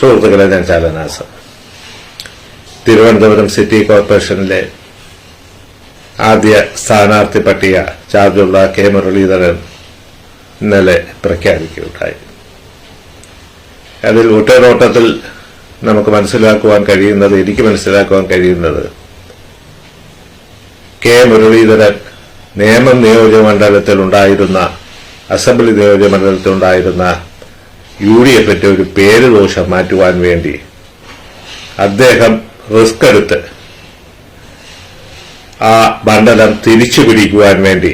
സുഹൃത്തുക്കളെ ഞാൻ ചാലനാസ് തിരുവനന്തപുരം സിറ്റി കോർപ്പറേഷനിലെ ആദ്യ സ്ഥാനാർത്ഥി പട്ടിക ചാർജുള്ള കെ മുരളീധരൻ ഇന്നലെ പ്രഖ്യാപിക്കുകയുണ്ടായി. അതിൽ ഒറ്റനോട്ടത്തിൽ നമുക്ക് മനസ്സിലാക്കുവാൻ കഴിയുന്നത് എനിക്ക് മനസ്സിലാക്കുവാൻ കഴിയുന്നത് കെ മുരളീധരൻ നേമം നിയോജകമണ്ഡലത്തിൽ ഉണ്ടായിരുന്ന അസംബ്ലി നിയോജകമണ്ഡലത്തിൽ ഉണ്ടായിരുന്ന യു ഡി എഫിന്റെ ഒരു പേര് ദോഷം മാറ്റുവാൻ വേണ്ടി അദ്ദേഹം റിസ്ക് എടുത്ത് ആ മണ്ഡലം തിരിച്ചു പിടിക്കുവാൻ വേണ്ടി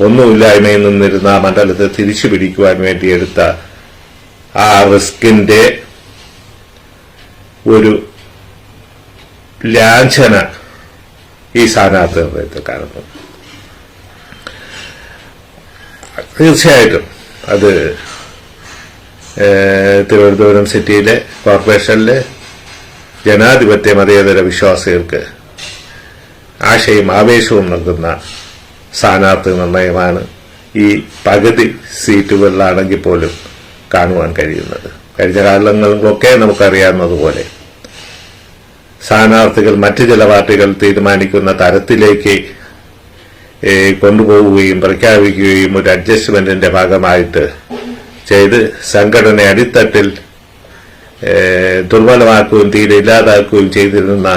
ഒന്നുമില്ലായ്മയിൽ നിന്നിരുന്ന ആ മണ്ഡലത്തെ തിരിച്ചു പിടിക്കുവാൻ വേണ്ടി എടുത്ത ആ റിസ്കിന്റെ ഒരു ലാഞ്ചന ഈ സ്ഥാനാർത്ഥി നിർണയത്തിൽ കാണുന്നു തീർച്ചയായിട്ടും അത് തിരുവനന്തപുരം സിറ്റിയിലെ കോർപ്പറേഷനിലെ ജനാധിപത്യ മതേതര വിശ്വാസികൾക്ക് ആശയും ആവേശവും നൽകുന്ന സ്ഥാനാർത്ഥി നിർണയമാണ് ഈ പകുതി സീറ്റുകളിലാണെങ്കിൽ പോലും കാണുവാൻ കഴിയുന്നത്. കഴിഞ്ഞ കാലങ്ങളിലൊക്കെ നമുക്കറിയാവുന്നതുപോലെ സ്ഥാനാർത്ഥികൾ മറ്റു ചില പാർട്ടികൾ തീരുമാനിക്കുന്ന തരത്തിലേക്ക് കൊണ്ടുപോവുകയും പ്രഖ്യാപിക്കുകയും ഒരു അഡ്ജസ്റ്റ്മെന്റിന്റെ ഭാഗമായിട്ട് ചെയ്ത് സംഘടനയെ അടിത്തട്ടിൽ ദുർബലമാക്കുകയും തീരെ ഇല്ലാതാക്കുകയും ചെയ്തിരുന്ന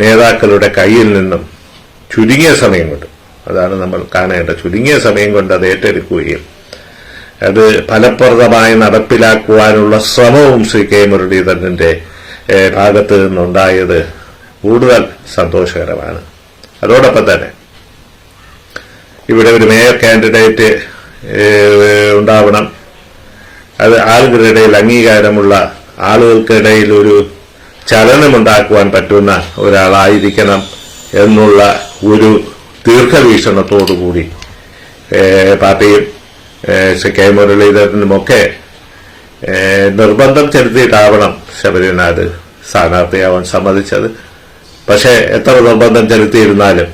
നേതാക്കളുടെ കയ്യിൽ നിന്നും ചുരുങ്ങിയ സമയം കൊണ്ട് അതാണ് നമ്മൾ കാണേണ്ട ചുരുങ്ങിയ സമയം കൊണ്ട് അത് ഏറ്റെടുക്കുകയും അത് ഫലപ്രദമായി നടപ്പിലാക്കുവാനുള്ള ശ്രമവും ശ്രീ കെ മുരളീധരന്റെ ഭാഗത്ത് നിന്നുണ്ടായത് കൂടുതൽ സന്തോഷകരമാണ്. അതോടൊപ്പം തന്നെ ഇവിടെ ഒരു മേയർ കാൻഡിഡേറ്റ് ഉണ്ടാവണം. അത് ആളുകളുടെ അംഗീകാരമുള്ള ആളുകൾക്കിടയിൽ ഒരു ചലനമുണ്ടാക്കുവാൻ പറ്റുന്ന ഒരാളായിരിക്കണം എന്നുള്ള ഒരു ദീർഘവീക്ഷണത്തോടുകൂടി കൂടി പാർട്ടിയും ശ്രീ കെ മുരളീധരനുമൊക്കെ നിർബന്ധം ചെലുത്തിയിട്ടാവണം ശബരിനാഥ് സ്ഥാനാർത്ഥിയാവാൻ സമ്മതിച്ചത്. പക്ഷേ എത്ര നിർബന്ധം ചെലുത്തിയിരുന്നാലും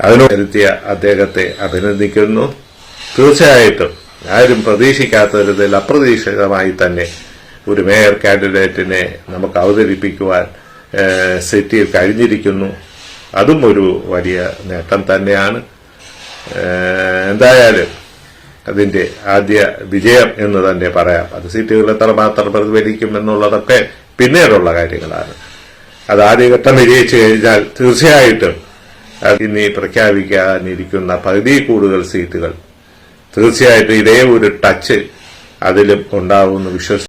അതിനു ചെലുത്തിയ അദ്ദേഹത്തെ അഭിനന്ദിക്കുന്നു. തീർച്ചയായിട്ടും. ആരും പ്രതീക്ഷിക്കാത്ത വിധത്തിൽ അപ്രതീക്ഷിതമായി തന്നെ ഒരു മേയർ കാൻഡിഡേറ്റിനെ നമുക്ക് അവതരിപ്പിക്കുവാൻ സിറ്റിയിൽ കഴിഞ്ഞിരിക്കുന്നു. അതും ഒരു വലിയ നേട്ടം തന്നെയാണ്. എന്തായാലും അതിന്റെ ആദ്യ വിജയം എന്ന് തന്നെ പറയാം. അത് സീറ്റുകൾ എത്രമാത്രം പ്രതിഫലിക്കും എന്നുള്ളതൊക്കെ പിന്നീടുള്ള കാര്യങ്ങളാണ്. അത് ആദ്യഘട്ടം വിജയിച്ചു കഴിഞ്ഞാൽ തീർച്ചയായിട്ടും ഇനി പ്രഖ്യാപിക്കാനിരിക്കുന്ന പകുതി കൂടുതൽ സീറ്റുകൾ തീർച്ചയായിട്ടും ഇതേ ഒരു ടച്ച് അതിലും ഉണ്ടാവുമെന്ന് വിശ്വസിക്കുന്നു.